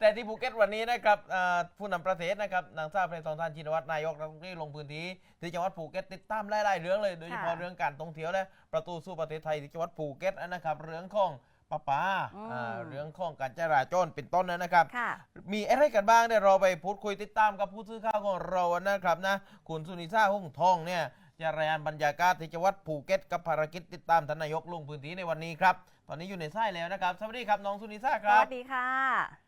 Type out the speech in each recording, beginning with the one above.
แต่ที่ภูเก็ตวันนี้นะครับอ่าผู้นำประเทศนะครับนางสาวเพลทองทานชินวัตรนายกรัฐมนตรีลงพื้นที่ที่จังหวัดภูเก็ตติดตามไล่ๆเรื่องเลยโดยเฉพาะค่ะเรื่องการท่องเที่ยวและประตูสู่ประเทศไทยที่จังหวัดภูเก็ตนะครับเรื่องของปลาปลาอืมอ่าเรื่องของการจราจรเป็นต้นนะครับค่ะมีอะไรกันบ้างเดี๋ยวเราไปพูดคุยติดตามกับผู้สื่อข่าวของเรานะครับนะคุณสุนิซ่าหุ่งทองเนี่ยจะรายงานบรรยากาศที่จังหวัดภูเก็ตกับภารกิจติดตามทานนายกลงพื้นที่ในวันนี้ครับ ตอนนี้อยู่ในสายแล้วนะครับ สวัสดีครับน้องสุนิซ่าคสรับวัสดีค่ะ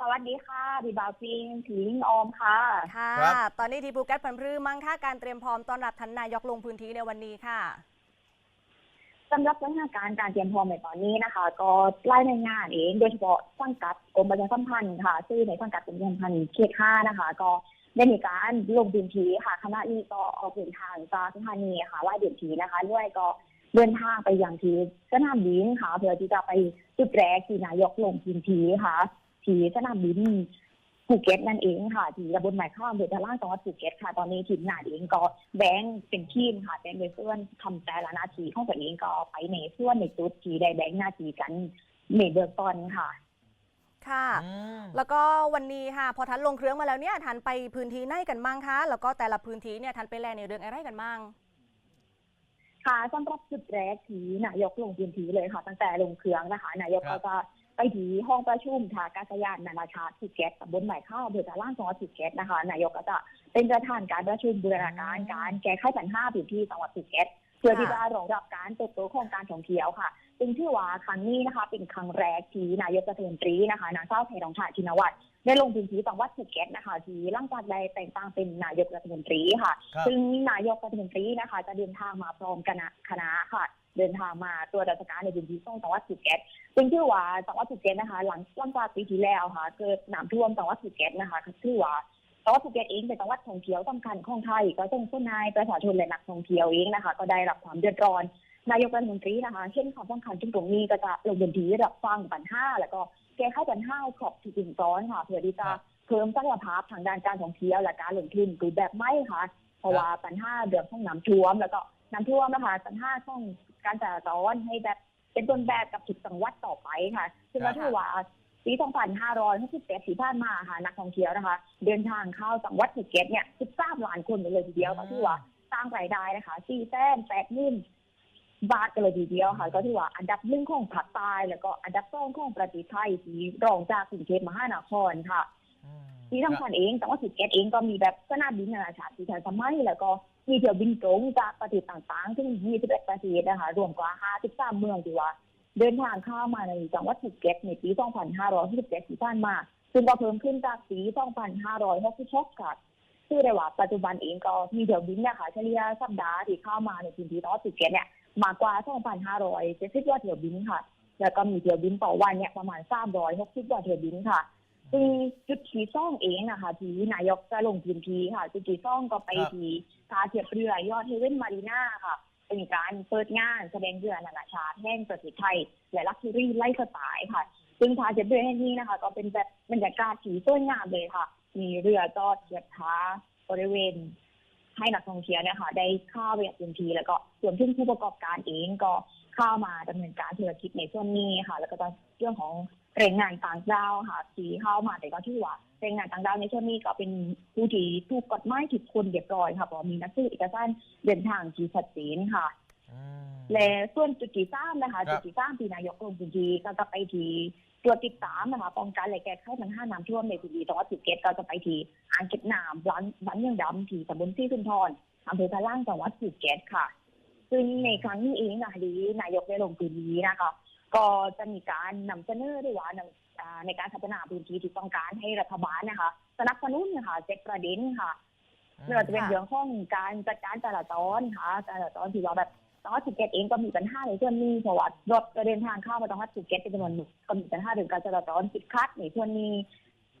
สวัสดีค่ะพี่บ่าวฟิงถือลิงออมค่ะ ค่ะ ครับ ตอนนี้ที่ภูเก็ตพันพรือมั้งค่าการเตรียมพร้อมต้อนรับท่านนายกลงพื้นที่ในวันนี้ค่ะ สำหรับสถานการณ์การเตรียมพร้อมในตอนนี้นะคะ ก็ไล่ในวยงานเอง โดยเฉพาะสังกัดกรมประชาสัมพันธ์ค่ะ ซึ่งในสังกัดกรมประชาสัมพันธ์เขตห้านะคะ ก็ได้มีการลงพื้นที่ค่ะคณะนี้ก็ออกเดินทางจากสถานีค่ะไล่เดินทีนะคะด้วยก็เดินทางไปยังที่สนามบินค่ะเพื่อที่จะไปจุดแรกที่นายกลงพื้นที่ค่ะ ที่สนามบินภูเก็ตนั่นเองค่ะ ที่ตำบลหมายข้ามอำเภอทะล่างจังหวัดภูเก็ตค่ะ ตอนนี้ทีมงานเองก็แบ่งเป็นทีมค่ะแบ่งเป็นส่วนทำแต่ละหน้าที่ของตัวเองก็ไปในส่วนในจุดที่ได้แบ่งหน้าที่กันในเบื้องต้นค่ะ ค่ะ อืมแล้วก็วันนี้ค่ะพอทันลงเครื่องมาแล้วเนี่ยทันไปพื้นที่ไหนกันมั่งคะแล้วก็แต่ละพื้นที่เนี่ยทันไปแลในเรื่องอะไรกันมั่งค่ะสำหรับจุดแรกที่นายกลงพื้นที่เลยค่ะ ตั้งแต่ลงเครื่องนะคะ นายกครัก็บ จะ ไปที่ห้องประชุมทากาศยานนานาชาติภูเก็ตตำบลใหม่ข้าวอำเภอทะล่างจังหวัดภูเก็ตนะคะนายกก็จะเป็นประธานการประชุมบูรณาการการแก้ไขปัญหาพื้นที่จังหวัดภูเก็ตเพื่อที่จะรองรับการเติบโตของการท่องเที่ยวค่ะซึ่งชื่อว่าครั้งนี้นะคะ เป็นครั้งแรกที่นายกรัฐมนตรีนะคะนางสาวไทรองชาชินวัตรได้ลงพื้นที่จังหวัดภูเก็ตนะคะ ที่หลังจากได้แต่งตั้งเป็นนายกรัฐมนตรีค่ะ ซึ่งนายกรัฐมนตรีนะคะ จะเดินทางมาพร้อมคณะคณะค่ะ เดินทางมาตัวราชการในพื้นที่ของจังหวัดภูเก็ตซึ่งชื่อว่าจังหวัดภูเก็ตนะคะ หลังหลังจากปีที่แล้วค่ะเกิดน้ำท่วมจังหวัดภูเก็ตนะคะชื่อว่าจังหวัดภูเก็ตเองเป็นจังหวัดท่องเที่ยวสำคัญของไทย ก็ส่งผู้นายประชาชนและนักท่องเที่ยวเองนะคะ ก็ได้รับความเดือดร้อนนายกรัฐมนตรีนะคะเช่นความสำคัญที่ตรงนี้ก็จะลงพื้นที่รับฟังปัญหาแล้วก็แก้ไขปัญหาขอบที่ถึงซ้อนค่ะเพื่อที่จะครับเพิ่มศักยภาพทางด้านการท่องเที่ยวและการลงทุนรูปแบบใหม่ค่ะ เพราะว่าปัญหาเรื่องของน้ำท่วม แล้วก็น้ำท่วมนะคะปัญหาของ การจราจรให้แบบเป็นต้นแบบกับทุกจังหวัดต่อไปค่ะซึ่งก็ถือว่าปี 2568ที่ผ่านมาค่ะนักท่องเที่ยวนะคะ เดินทางเข้าจังหวัดภูเก็ตเนี่ย13ล้านคนเลยทีเดียวก็ถือว่าสร้างรายได้นะคะ4แสน8หมื่นบาทกันเลยทีเดียวค่ะ ก็ถือว่าอันดับหนึ่งของภาคใต้แล้วก็อันดับสองของประเทศไทยที่รองจากกรุงเทพมหานครค่ะอืมที่สำคัญเองแต่ว่าภูเก็ตเองก็มีแบบสนามบินนานาชาติที่ทันสมัยแล้วก็ มีเที่ยวบินตรงจากประเทศต่างๆถึง21ประเทศนะคะ รวมกว่า 53 เมืองที่ว่า เดินทางเข้ามาในจังหวัดภูเก็ตในปี 2567ที่ผ่านมา ซึ่งก็เพิ่มขึ้นจากปี 2566ค่ะชื่อได้ว่าปัจจุบันเองก็มีเที่ยวบินเนะคะเฉลี่ยสัปดาห์ที่เข้ามาในพื้นที่จังหวัดภูเก็ตเนี่ยมากกว่า 2,570กว่าเที่ยวบินค่ะ แล้วก็มีเที่ยวบินต่อวันเนี่ยประมาณ360กว่าเที่ยวบินค่ะ ซึ่งจุดที่ซ่องเองนะคะที่นายกจะลงพื้นที่ค่ะ จุดที่ซ่องก็ไปครับที่ท่าเทียบเรือยอดเฮเว่นมารีนาค่ะ เป็นการเปิดงานแสดงเรือนานาชาติแห่งประเทศไทย และลักชัวรี่ไล่สไตล์ค่ะ ซึ่งท่าเทียบเรือแห่งนี้นะคะ ก็เป็นแบบบรรยากาศที่สวยงามเลยค่ะ มีเรือจอดเทียบท่าบริเวณให้นักท่องเที่ยวเนี่ยค่ะ ได้เข้าไปยังพื้นที่แล้วก็ส่วนที่ผู้ประกอบการเองก็เข้ามาดำเนินการธุรกิจในส่วนนี้ค่ะ แล้วก็เรื่องของ แรงงานต่างด้าวค่ะที่เข้ามาแต่ก็ที่ว่าแรงงานต่างด้าวในช่วงนี้ก็เป็นผู้ที่ถูกกฎหมายถูกคนเรียบร้อยค่ะเพราะมีหนักสือเอกสารเดินทางที่ชัดเจนค่ะอืมและส่วนจุดที่สามนะคะครับจุดที่สามที่นายกลงพื้นที่ก็จะไปที่ตรวจติดตามนะคะป้องกันและแก้ไขปัญหาน้ำท่วมในพื้นที่จังหวัดภูเก็ตก็จะไปที่อ่างเก็บน้ำบ้านบ้านยังดำที่ตำบลที่สุนทรอำเภอทะล่างจังหวัดภูเก็ตค่ะ ซึ่งในครั้งนี้เองนะคะที่นายกได้ลงพื้นที่นะคะ ก็จะมีการนำเสนอด้วยว่านำอ่าในการพัฒนาพื้นที่ที่ต้องการให้รัฐบาลนะคะ สนับสนุนนะคะเจ็ดประเด็นค่ะไม่ว่าจะเป็นค่ะเรื่องของการจัดการจราจรค่ะจราจรที่ว่าแบบจังหวัดภูเก็ตเองก็มีปัญหาในส่วนนี้เพราะว่ารถก็เดินทางเข้ามาจังหวัดภูเก็ตเป็นจำนวนหนึ่งก็มีปัญหาเรื่องการจราจรติดขัดในส่วนนี้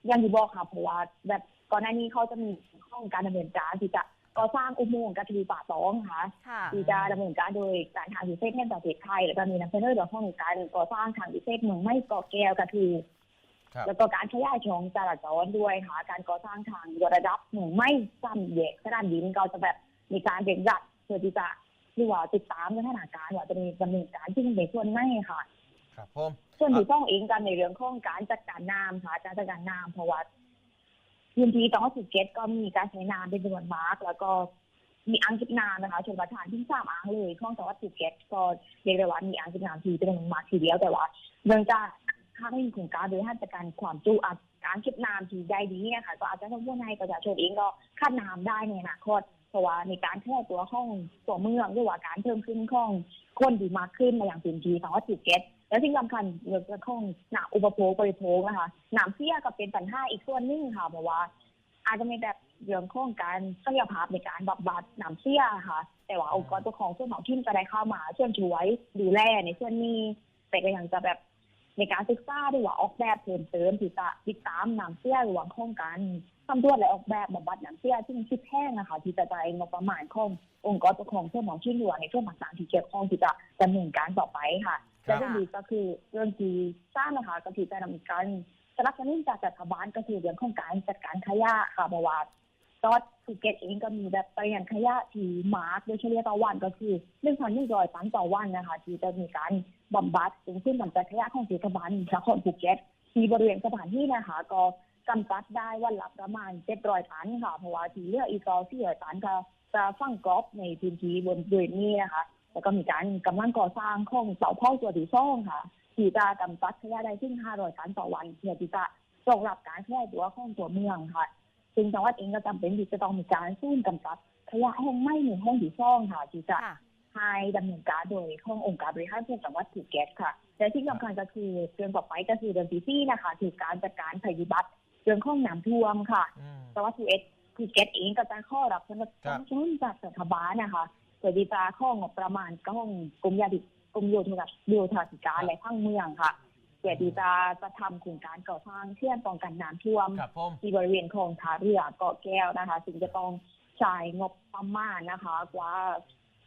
อยังที่บอกค่ะเพราะว่าแบบก่อนหน้านี้เขาจะมีข้องการดำเนินการที่จะ ก่อสร้างอุโมงค์กระทูป่าตองค่ะค่ะที่จะดำเนินการโดยการทางพิเศษแห่งประเทศไทย แล้วก็มีนำเสนอเรื่องของการก่อสร้างทางพิเศษเมืองไม่ก่อแก้วกระทูครับแล้วก็การขยายช่องจราจรด้วยค่ะการก่อสร้างทางยกระดับหนึ่งไม่ซ้ำแยกสนามบินก็จะแบบมีการเร่งรัดเพื่อที่จะหรือว่าติดตามสถานการณ์ว่าจะมีดำเนินการที่ในส่วนไหนค่ะ ครับผมส่วนที่ต้องเองกันในเรื่องของการจัดการน้ำค่ะการจัดการน้ำเพราะว่า พื้นที่ต้องสุเก็ตก็มีการใช้น้ำเป็นจำนวนมาก แล้วก็มีอ่างเก็บน้ำนะคะชนประทานที่สามอ่างเลยของจังหวัดภูเก็ตก็เรียกได้ว่ามีอ่างเก็บน้ำที่เป็นจำนวนมากทีเดียวแต่ว่าเนื่องจากถ้าไม่มีโครงการบริหารจัดการความจุอ่างการเก็บน้ำที่ได้ดีเนะคะก็อาจจะต้องพูดให้ประชาชนเองก็คาดน้ำได้ในอนาคตเพราะว่าในการขยายตัวของตัวเมืองหรือว่าการเพิ่มขึ้นของคนที่มากขึ้นมาอย่างพื้นที่จังหวัดภูเก็ต แล้วที่สำคัญเรื่องของหนาอุปโภคบริโภคนะคะหนามเสียก็เป็นปัญหาอีกส่วนหนึ่งค่ะเพราะว่า อาจจะมีแบบเรื่องของการศักยภาพในการบำบัดหนามเสียค่ะ แต่ว่าองค์กรปกครองส่วนท้องถิ่นจะได้เข้ามาช่วยช่วยดูแลในส่วนนี้แต่ก็ยังจะแบบ ในการศึกษาด้วยว่าออกแบบเพิ่มเติมที่จะติดตามหนามเสียหรือว่าโครงการทำด้วยและออกแบบบำบัดหนามเสียที่มันคิดแท่งนะคะที่จะใจงบประมาณขององค์กรปกครองส่วนของที่หรือว่าในส่วนต่างๆที่เกี่ยวข้องที่จะดำเนินการต่อไปค่ะครัและบเรื่องนี้ก็คือเรื่องที่สร้างนะคะก็คือจะดำเนินการสนับสนุนจากรัฐบาลก็คือเรื่องของการจัดการขยะค่ะเพราะว่า ตอนภูเก็ตเองก็มีแบบปริมาณขยะที่มาร์กโดยเฉลี่ยต่อวันก็คือหนึ่งพันหนึ่งร้อยตันต่อวันนะคะ ที่จะมีการบำบัดซึ่งซึ่งบำบัดขยะของเทศบาลนครภูเก็ตที่บริเวณสถานที่นะคะ ก็กำจัดได้วันละประมาณเจ็ดร้อยตันค่ะเพราะว่าที่เหลืออีกก็ที่เหลือตันก็จะฝังกรอบในพื้นที่บนบริเวณนี้นะคะแล้วก็มีการกำลังก่อสร้างของเสาพ่อตัวที่ซ่องค่ะที่จะกำจัดขยะได้ถึง500ตันต่อวันเพื่อที่จะรองรับการขยายตัวของตัวเมืองค่ะ ซึ่งจังหวัดเองก็จำเป็นที่จะต้องมีการสู้กำจัดขยะแห้งไหม้ในห้องที่ซ่องค่ะที่จะค่ะให้ดำเนินการโดยขององค์การบริหารส่วนจังหวัดภูเก็ตค่ะ และที่สำคัญก็คือเรื่องต่อไปก็คือเรื่องที่สี่นะคะคือการจัดการภัยพิบัติเรื่องของน้ำท่วมค่ะอืมแต่ว่าภูเก็ตภูเก็ตเองก็จะข้อรับสนับสครับนุนจากรัฐบาลนะคะเพื่อที่จะข้องบประมาณก็ของกรมยาดิกรมโยธาโยธาธิการและพังเมืองค่ะเพื่อที่จะจะทำโครงการก่อสร้างเชื่อมป้องกันน้ำท่วม ครับผม ที่บริเวณคลองท่าเรือเกาะแก้วนะคะ ซึ่งจะต้องจ่ายงบประมาณนะคะ กว่า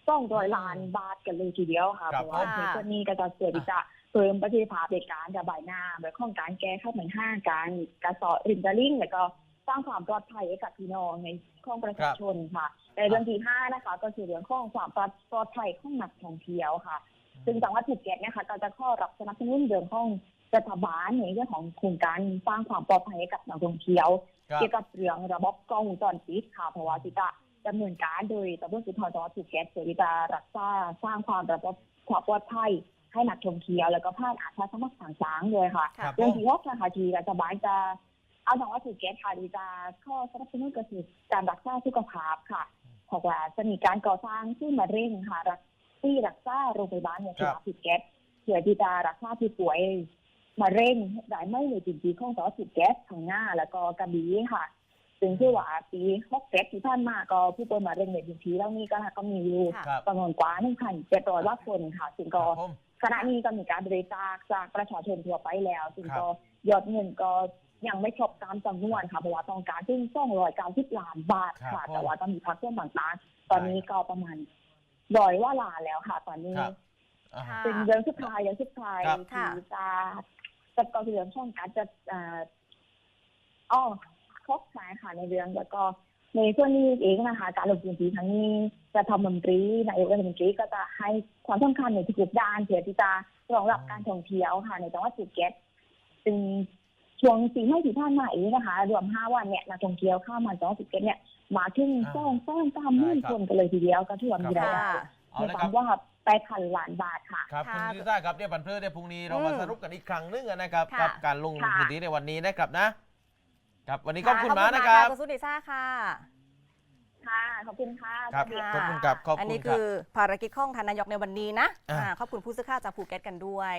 ต้องร้อยล้านบาทกันเลยทีเดียวค่ะครัเพบราะว่าผมในส่วนนี้ก็จะเกิดที่จะเพิ่มประสิทธิภาพในการระบายน้ำและของการแก้ไขปัญหาการกระสอบริมตลิ่งแล้วก็สร้างความปลอดภัยให้กับพี่น้องในของประชาชนค่ะ ในเรื่องที่ห้านะคะ ก็คือเรื่องของความปลอดภัยของนักท่องเที่ยวค่ะ ซึ่งจังหวัดภูเก็ตเนะคะก็จะข้อรับสนับสนุนเรื่องของรัฐบาลในเรื่องของโครงการสร้างความปลอดภัยให้กับนักท่องเที่ยวครับเกี่ยวกับเรื่องระบบกล้องวงจรปิดค่ะเพราะว่าที่จะดำเนินการโดยตำรวจภูธรจังหวัดภูเก็ตเพื่อที่จะรักษาสร้างความระบบความปลอดภัยให้นักท่องเที่ยวแล้วก็ภาคอาสาสมัครต่างๆด้วยค่ะครับผเรื่องมที่หกนะคะที่รัฐบาลจะเอาจังหวัดภูเก็ตค่ะที่จะข้อสนับสนุนก็คือการรักษาสุขภาพค่ะเพราะว่าจะมีการก่อสร้างที่มาเร่งค่ะรัก ที่รักษาโรงพยาบาลในจังหวัดภูเก็ตเพื่อที่จะรักษาผู้ป่วยมาเร่งได้ไม่ในพื้นที่ของจังหวัดภูเก็ตทางหน้า แล้วก็กระบี่ค่ะซึ่งที่ว่าปีหกเจ็ดที่ผ่านมาก็ผู้ป่วยมะเร็งในพื้นที่แล้วนี่ก็ก็มีอยู่ค่ะครับจำนวนกว่าหนึ่งพันเจ็ดร้อยว่าคนค่ะซึ่งคก็รับผมขณะนี้ก็มีการบริจาคจากประชาชนทั่วไปแล้ว ซึ่งครับก็ยอดเงินก็ยังไม่ครบตามจำนวนค่ะเพราะว่าต้องการซึ่งสองร้อยเก้าสิบล้านบาทครัค่ะบผมแต่ว่าต้องมีพักเพื่อนต่างๆ ตอนนี้ก็ประมาณ ร้อยว่าล้านแล้วค่ะ ตอนนี้ ครับอ่าค่ะ เป็นเรื่องสุดท้ายเรื่องสุดท้ายครับ ที่จะจะก็คือเรื่องช่องการจะเอ่ออ้อครบสายค่ะในเรื่องแล้วก็ในส่วนนี้เองนะคะ การลงพื้นที่ครั้งนี้จะทำมนตรีนายกรัฐมนตรีก็จะให้ความสำคัญในทุกๆด้านเพื่อที่จะรองรับการท่องเที่ยวค่ะ ในจังหวัดภูเก็ตซึ่งช่วงสี่ไม่ที่ผ่านมาเองนะคะ รวมห้าวันเนี่ยนักท่องเที่ยวเข้ามาจังหวัดภูเก็ตเนี่ย มาถึงอ่าสองแสนสามหมื่นได้ครับคนกันเลยทีเดียวก็ถือว่ามีรายได้ค่ะเอาในละคครัวาบมว่าไปพันล้านบาทค่ะครับค่ะคุณลิซ่าครับเดี๋ยวบันเพื่อเดี๋ยวพรุ่งนี้เรามาอืมสรุปกันอีกครั้งหนึงนะครับค่ะกับการลงค่ะพื้นที่ในวันนี้นะครับนะ ครับวันนี้ขอบคุณะมากนะครับคุณสุนิซ่าค่ะค่ะขอบคุณค่ะครับสวัสดีขอบคุณครับขอบอันคุนี้ณครับคือภารกิจของทานนายกในวันนี้นะอ่าอ่าขอบคุณผู้สื่อข่าวจากภูเก็ตกันด้วย